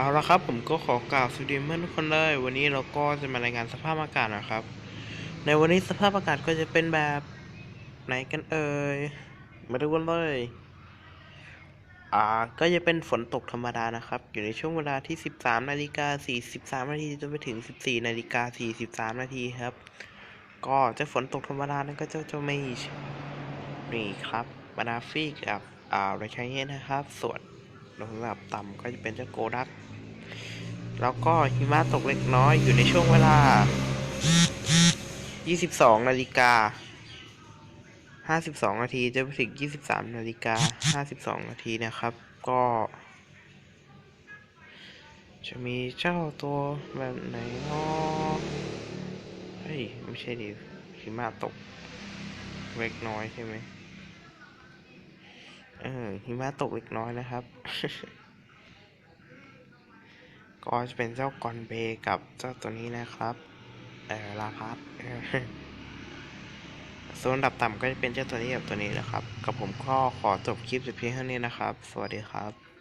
เอาละครับผมก็ขอกล่าวสวัสดีเพื่อนทุกคนเลย วันนี้เราก็จะมารายงานสภาพอากาศนะครับ ในวันนี้สภาพอากาศก็จะเป็นแบบไหนกันเอ่ยมาดูกันเลยอ่าก็จะเป็นฝนตกธรรมดานะครับ อยู่ในช่วงเวลาที่ 13นาฬิกา43นาทีจนไปถึง 14นาฬิกา43นาทีครับ ก็จะฝนตกธรรมดานั่นก็จะจะไม่นี่ครับบานาฟิกกับอ่าไรชเยนะครับส่วน ระดับต่ำก็จะเป็นเจ้าโกดัก แล้วก็หิมะตกเล็กน้อยอยู่ในช่วงเวลา 22 นาฬิกา 52 นาทีจนไปถึง 23 นาฬิกา 52 นาทีนะครับ ก็ จะมีเจ้าตัวแบบไหนนาะเฮ้ย ไม่ใช่ดิหิมะตกเล็กน้อยใช่ไหม เออหิมะตกเล็กน้อยนะครับ ก็จะเป็นเจ้ากอนเบกับเจ้าตัวนี้นะครับ เออลาพัสเออส่วนอันดับต่ำก็จะเป็นเจ้าตัวนี้กับตัวนี้นะครับ กับผมก็ขอจบคลิปแต่เพียงเท่านี้นะครับ สวัสดีครับ